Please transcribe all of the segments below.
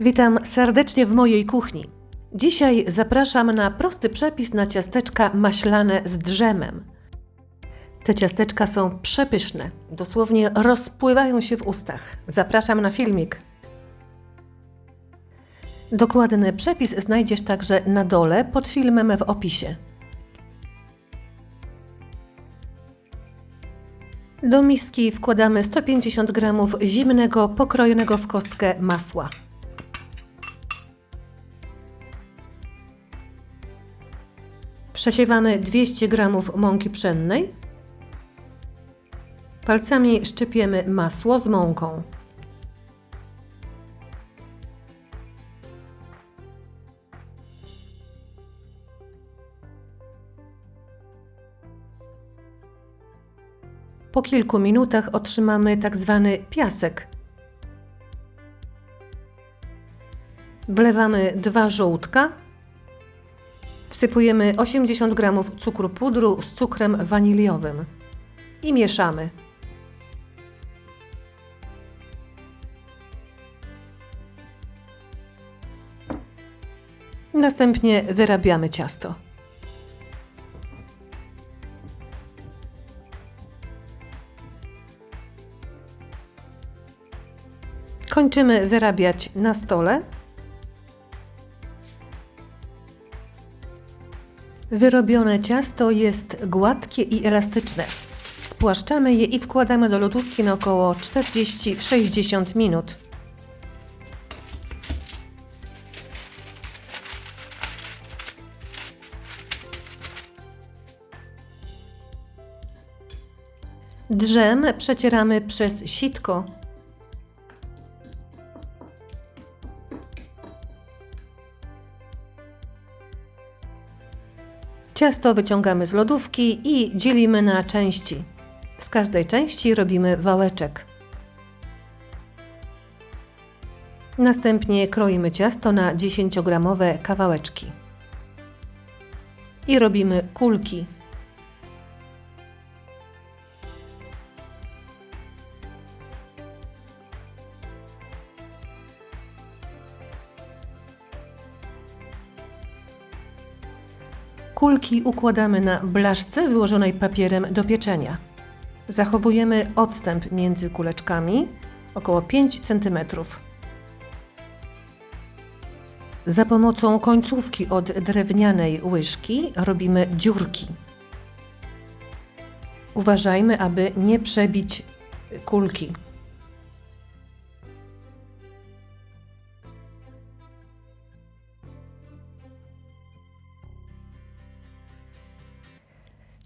Witam serdecznie w mojej kuchni. Dzisiaj zapraszam na prosty przepis na ciasteczka maślane z drzemem. Te ciasteczka są przepyszne, dosłownie rozpływają się w ustach. Zapraszam na filmik. Dokładny przepis znajdziesz także na dole pod filmem w opisie. Do miski wkładamy 150 g zimnego, pokrojonego w kostkę masła. Przesiewamy 200 g mąki pszennej. Palcami szczypiemy masło z mąką. Po kilku minutach otrzymamy tak zwany piasek. Wlewamy dwa żółtka. Wsypujemy 80 g cukru pudru z cukrem waniliowym i mieszamy. Następnie wyrabiamy ciasto. Kończymy wyrabiać na stole. Wyrobione ciasto jest gładkie i elastyczne. Spłaszczamy je i wkładamy do lodówki na około 40-60 minut. Drzem przecieramy przez sitko. Ciasto wyciągamy z lodówki i dzielimy na części. Z każdej części robimy wałeczek. Następnie kroimy ciasto na 10-gramowe kawałeczki. I robimy kulki. Kulki układamy na blaszce wyłożonej papierem do pieczenia. Zachowujemy odstęp między kuleczkami około 5 cm. Za pomocą końcówki od drewnianej łyżki robimy dziurki. Uważajmy, aby nie przebić kulki.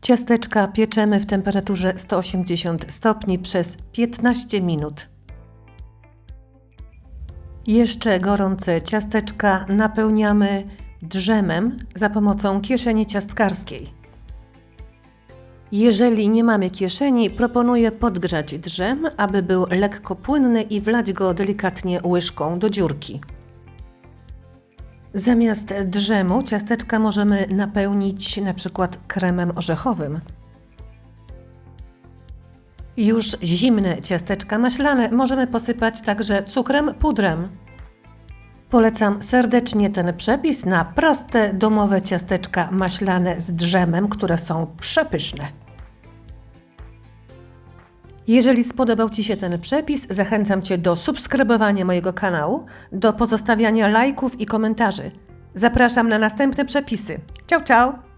Ciasteczka pieczemy w temperaturze 180 stopni przez 15 minut. Jeszcze gorące ciasteczka napełniamy drzemem za pomocą kieszeni ciastkarskiej. Jeżeli nie mamy kieszeni, proponuję podgrzać drzem, aby był lekko płynny i wlać go delikatnie łyżką do dziurki. Zamiast drzemu ciasteczka możemy napełnić na przykład kremem orzechowym. Już zimne ciasteczka maślane możemy posypać także cukrem pudrem. Polecam serdecznie ten przepis na proste domowe ciasteczka maślane z drzemem, które są przepyszne. Jeżeli spodobał Ci się ten przepis, zachęcam Cię do subskrybowania mojego kanału, do pozostawiania lajków i komentarzy. Zapraszam na następne przepisy. Ciao, ciao!